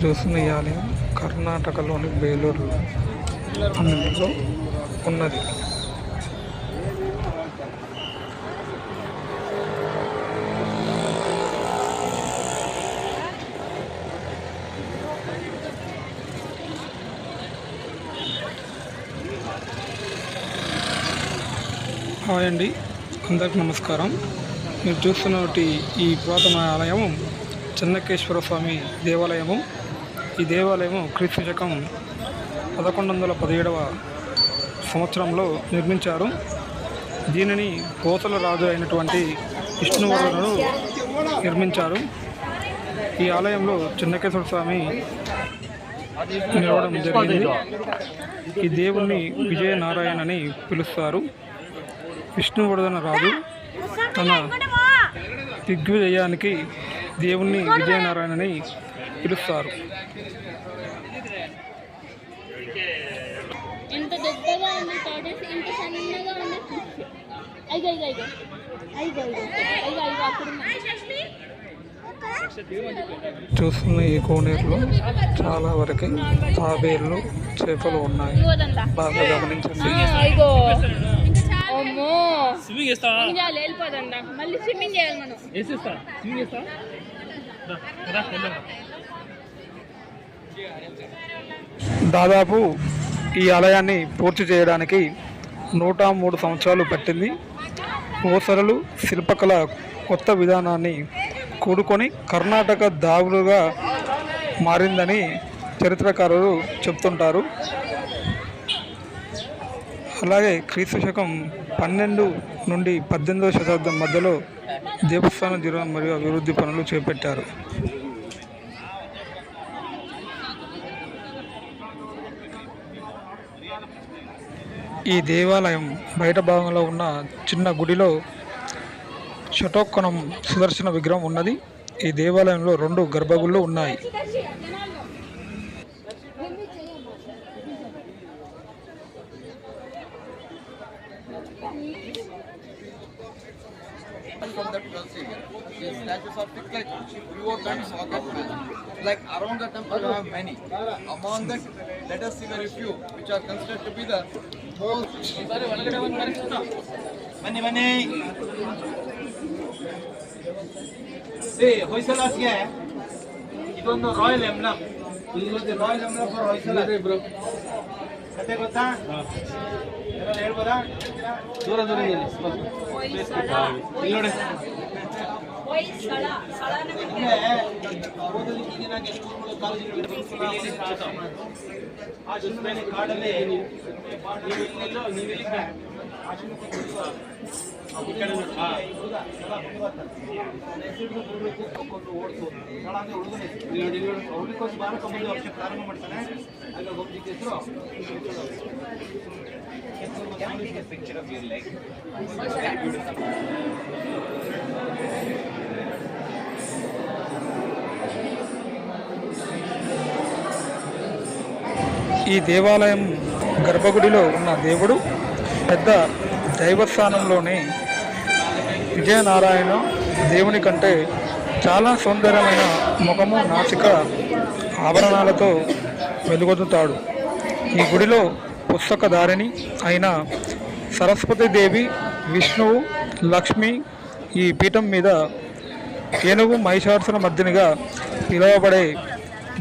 చూస్తున్న ఈ ఆలయం కర్ణాటకలోని బేలూరు అందులో ఉన్నది. హాయ్ అండి. అందరికి నమస్కారం. మీరు చూస్తున్నటువంటి ఈ పురాతన ఆలయం చెన్నకేశ్వర స్వామి దేవాలయము. ఈ దేవాలయము క్రీస్తు శకం పదకొండు వందల పదిహేడవ సంవత్సరంలో నిర్మించారు. దీనిని కోసల రాజు అయినటువంటి విష్ణువర్ధనుడు నిర్మించారు. ఈ ఆలయంలో చెన్నకేశ్వర స్వామి నిలవడం జరిగింది. ఈ దేవుణ్ణి విజయనారాయణ అని పిలుస్తారు. విష్ణువర్ధన రాజు తన దిగ్విజయానికి దేవుణ్ణి విజయనారాయణని పిలుస్తారు. ఎంత పెద్దగా ఉంది టార్టెస్ ఇంత సన్నగా ఉంది. ఫిష్ అయ్యో అయ్యో అయ్యో. అయ్యో అయ్యో. అయ్యో అయ్యో అక్కడ ఉంది. చూస్తున్న ఈ కోనేరులో చాలా వరకు తాబేళ్ళు చేపలు ఉన్నాయి. బాగా గమనించండి. స్విమ్మింగ్ చేస్తావా మళ్ళీ స్విమ్మింగ్ చేయాలి మనం. స్విమ్మింగ్. దాదాపు ఈ ఆలయాన్ని పూర్తి చేయడానికి నూట మూడు సంవత్సరాలు పట్టింది. ఓసరలు శిల్పకళ కొత్త విధానాన్ని కూడుకొని కర్ణాటక దావులుగా మారిందని చరిత్రకారులు చెప్తుంటారు. అలాగే క్రీస్తు శకం పన్నెండు నుండి పద్దెనిమిదవ శతాబ్దం మధ్యలో దేవస్థాన జీవనం మరియు అభివృద్ధి పనులు చేపట్టారు. ఈ దేవాలయం బయట భాగంలో ఉన్న చిన్న గుడిలో షటోక్కనం సుదర్శన విగ్రహం ఉన్నది ఈ దేవాలయంలో రెండు గర్భగుళ్ళు ఉన్నాయి from that trust. The statues are fixed like pure and socket. Like around the temple you have many. Among that, let us see very few which are considered to be the. ಬನ್ನಿ ಬನ್ನಿ. ಹೊಯ್ಸಲಾಸ್ಗೆ ಇದೊಂದು royal emblem. ಇದೊಂದು royal emblem for Hoysala ಕತೆ ಗೊತ್ತಾ? ಹೇಳ್ಬೋದಾ? ದೂರ ದೂರ. ಇಲ್ಲಿ ನೋಡಿ. ಆ ಜುಲ್ಮೇನೆ ಕಾಡಲ್ಲಿ ನೀವಿಲ್ಲೋ ನೀವಿಲ್ಲ ಓಡಿಸ್ತು ಬಾರ ಕಂಬಳಿ ಪ್ರಾರಂಭ ಮಾಡ್ತಾನೆ ಅಲ್ಲಿ ಒಬ್ಬ ಹೆಸರು Can take a picture of your leg? ఈ దేవాలయం గర్భగుడిలో ఉన్న దేవుడు పెద్ద దైవస్థానంలోని విజయనారాయణ దేవుని కంటే చాలా సౌందర్యమైన ముఖము నాసిక ఆభరణాలతో వెలుగొందుతాడు ఈ గుడిలో పుస్తకధారిణి అయిన సరస్వతి దేవి విష్ణువు లక్ష్మి ఈ పీఠం మీద ఏనుగు మహిషాసుల మధ్యనిగా పిలువబడే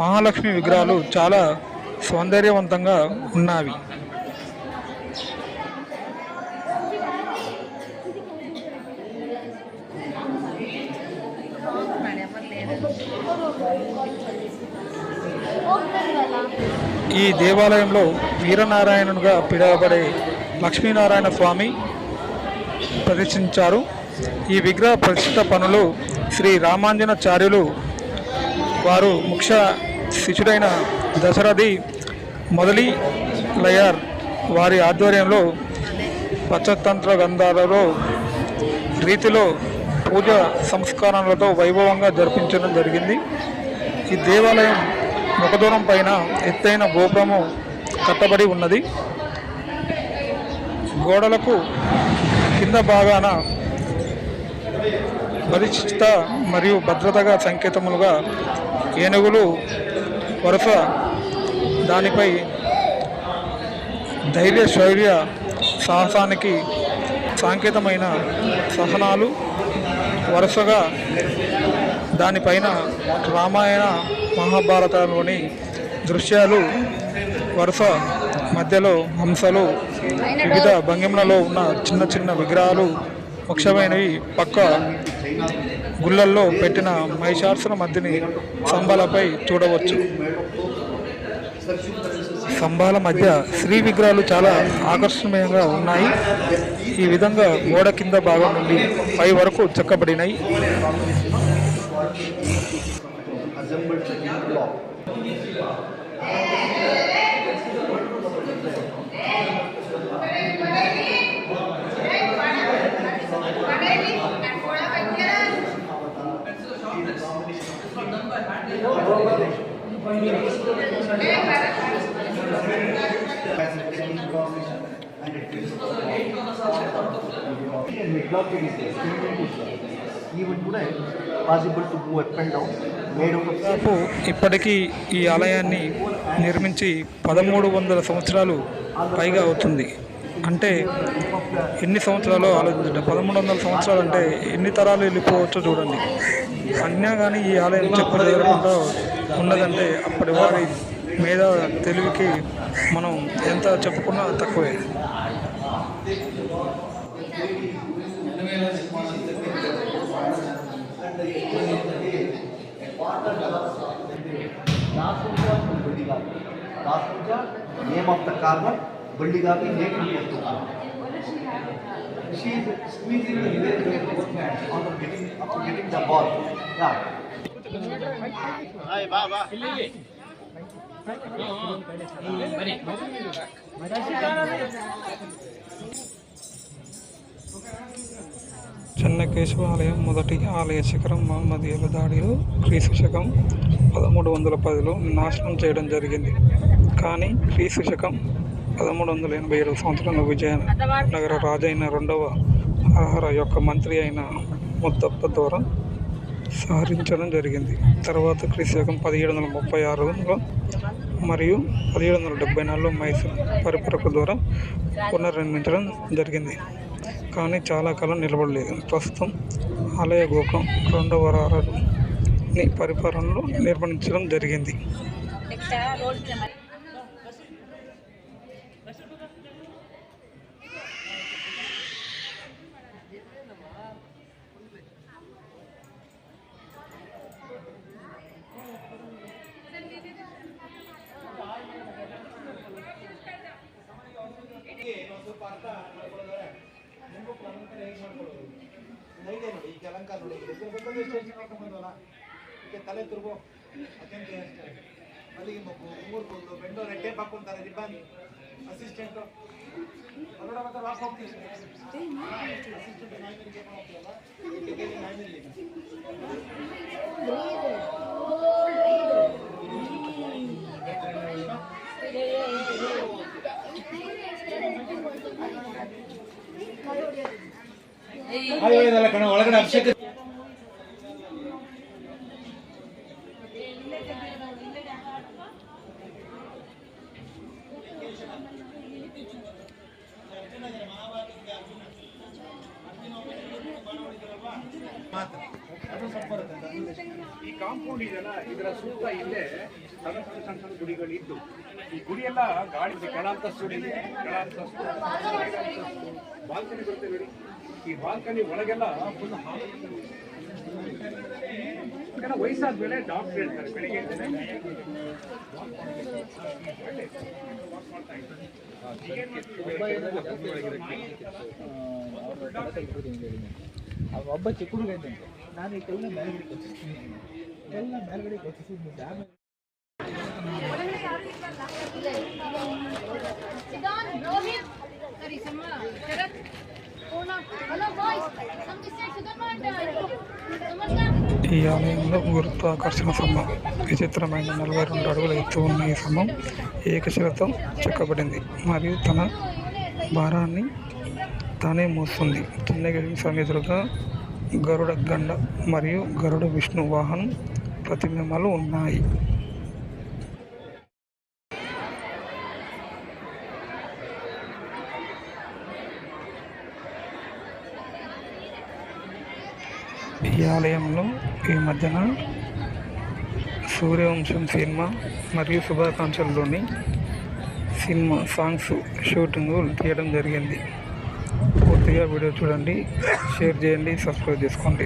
మహాలక్ష్మి విగ్రహాలు చాలా సౌందర్యవంతంగా ఉన్నవి. ఈ దేవాలయంలో వీరనారాయణునిగా పిలువబడే లక్ష్మీనారాయణ స్వామి ప్రదర్శించారు. ఈ విగ్రహ ప్రతిష్ట పనులు శ్రీ రామాంజనాచార్యులు వారు ముఖ్య శిష్యుడైన దశరథి మొదలి లయర్ వారి ఆధ్వర్యంలో పచ్చతంత్ర గ్రంథాలలో రీతిలో పూజ సంస్కారాలతో వైభవంగా జరిపించడం జరిగింది. ఈ దేవాలయం ముఖదూరం పైన ఎత్తైన గోపురము కట్టబడి ఉన్నది. గోడలకు కింద భాగాన పరిచిత మరియు భద్రతగా సంకేతములుగా ఏనుగులు వరుస దానిపై ధైర్య శౌర్య సాహసానికి సాంకేతమైన సహనాలు వరుసగా దానిపైన రామాయణ మహాభారతంలోని దృశ్యాలు వరుస మధ్యలో హంసలు వివిధ భంగిమలలో ఉన్న చిన్న చిన్న విగ్రహాలు ముఖ్యమైనవి పక్క గుళ్ళల్లో పెట్టిన మహిషాసుల మధ్యని స్తంభాలపై చూడవచ్చు. స్తంభాల మధ్య శ్రీ విగ్రహాలు చాలా ఆకర్షణీయంగా ఉన్నాయి. ఈ విధంగా గోడ కింద భాగం నుండి పై వరకు చెక్కబడినాయి. assembled second block. And the clock is experimentation. Even today, possible to go up and down. దాదాపు ఇప్పటికీ ఈ ఆలయాన్ని నిర్మించి పదమూడు వందల సంవత్సరాలు పైగా అవుతుంది. అంటే ఎన్ని సంవత్సరాలు ఆలోచించండి? పదమూడు వందల సంవత్సరాలు అంటే ఎన్ని తరాలు వెళ్ళిపోవచ్చో చూడండి. అన్నా కానీ ఈ ఆలయం చెప్పలేకుండా ఉన్నదంటే అప్పటి వారి మీద తెలివికి మనం ఎంత చెప్పుకున్నా తక్కువే ನಾಲ್ಕು ಬೆಳ್ಳಿಗಾಗಿ ದಾಸೂಜ ನೇಮ್ ಆಫ್ ದ ಕಾರ್ಬನ್ ಬೆಳ್ಳಿಗಾಗಿ ಹೇಗೆ ಮಾಡ್ತು She is squeezing the lid with both hands after getting, after getting the ball. Yeah. Hi, Baba. Bye. Chennakesava ఆలయం మొదటి ఆలయ శిఖరం మహమ్మదీయుల దాడిలో క్రీస్తు శకం పదమూడు వందల పదిలో నాశనం చేయడం జరిగింది. కానీ క్రీస్తు శకం పదమూడు వందల ఎనభై ఏడు సంవత్సరంలో విజయనగర రాజైన రెండవ ఆహార యొక్క మంత్రి అయిన ముద్దప్ప ద్వారా సహరించడం జరిగింది. తర్వాత క్రీస్తు శకం పదిహేడు వందల ముప్పై ఆరులో మరియు పదిహేడు వందల డెబ్బై నాలుగులో మైసూర్ పరిపరక ద్వారా పునర్నిర్మించడం జరిగింది. కానీ చాలా కాలం నిలబడలేదు. ప్రస్తుతం ఆలయ గోపురం రెండవ రారని పరిపాలనలో నిర్మించడం జరిగింది. ಈಗ ತಲೆ ತಿರುಗು ಅತ್ಯಂತ ಅಷ್ಟೇ ಮಲ್ಲಿಗೆ ಮಬ್ಬು ಮೂರು ಕೂದಲು ಬೆಂಡೋರೆ ಟೇಪ್ ಹಾಕೊಂತಾರೆ ರಿಬ್ಬನ್ ಅಸಿಸ್ಟೆಂಟು ಹೊರಗಡೆ ಮತ್ತೆ ವಾಕ್ ಹೋಗ್ತೀವಿ ಅಸಿಸ್ಟೆಂಟ್ ನಾಯಿ ಮೇಲೆ ಟೇಪ್ ಹಾಕ್ತೀವಲ್ಲ ಈ ನಾಯಿ ಮೇಲೆ ಕಣ ಒಳಗಡೆ ಅಭಿಷೇಕ ಈ ಕಾಂಪೌಂಡ್ ಇದೆಯಲ್ಲ ಇದರ ಸುತ್ತ ಇಲ್ಲೇ ಸಣ್ಣ ಸಣ್ಣ ಸಣ್ಣ ಸಣ್ಣ ಗುಡಿಗಳು ಇದ್ದು ಈ ಗುಡಿ ಎಲ್ಲ ಗಾಳಿ ಕೆಳ ಅಂತಸ್ತು ಕೆಳ ಬಾಲ್ಕನಿ ಬರುತ್ತೆ ನೋಡಿ ಈ ಬಾಲ್ಕನಿ ಒಳಗೆಲ್ಲ ಫುಲ್ ವಯಸ್ಸಾದ ಮೇಲೆ ಡಾಕ್ಟರ್ ಹೇಳ್ತಾರೆ ಬೆಳಿಗ್ಗೆ ಒಬ್ಬ ಚಿಕ್ಕ ಹುಡುಗ ಇದ್ದಂತೆ ನಾನು ಇದೆಲ್ಲ ಮೇಲ್ಗಡೆ ಕೊಚ್ಚಿಸ್ತೀನಿ ಎಲ್ಲ ಮೇಲ್ಗಡೆ ಕೊಚ್ಚಿಸಿದ್ದು ಆಮೇಲೆ Sidan, Rohit, sorry, Sama, Sharat, Puna. Hello, boys. Some this side, Sidan, Namaskar. ఈ ఆలయంలో గురుత్వాకర్షణ స్తంభం విచిత్రమైన నలభై రెండు అడుగుల ఎత్తు ఉన్న ఈ స్తంభం ఏకశిలతో చెక్కబడింది మరియు తన భారాన్ని తానే మోస్తుంది చిన్నగిరి సన్నిధులుగా గరుడ గండ మరియు గరుడ విష్ణు వాహనం ప్రతిబింబాలు ఉన్నాయి. ఈ ఆలయంలో ఈ మధ్యన సూర్యవంశం సినిమా మరియు శుభాకాంక్షల్లోని సినిమా సాంగ్స్ షూటింగ్ తీయడం జరిగింది. పూర్తిగా వీడియో చూడండి షేర్ చేయండి సబ్స్క్రైబ్ చేసుకోండి.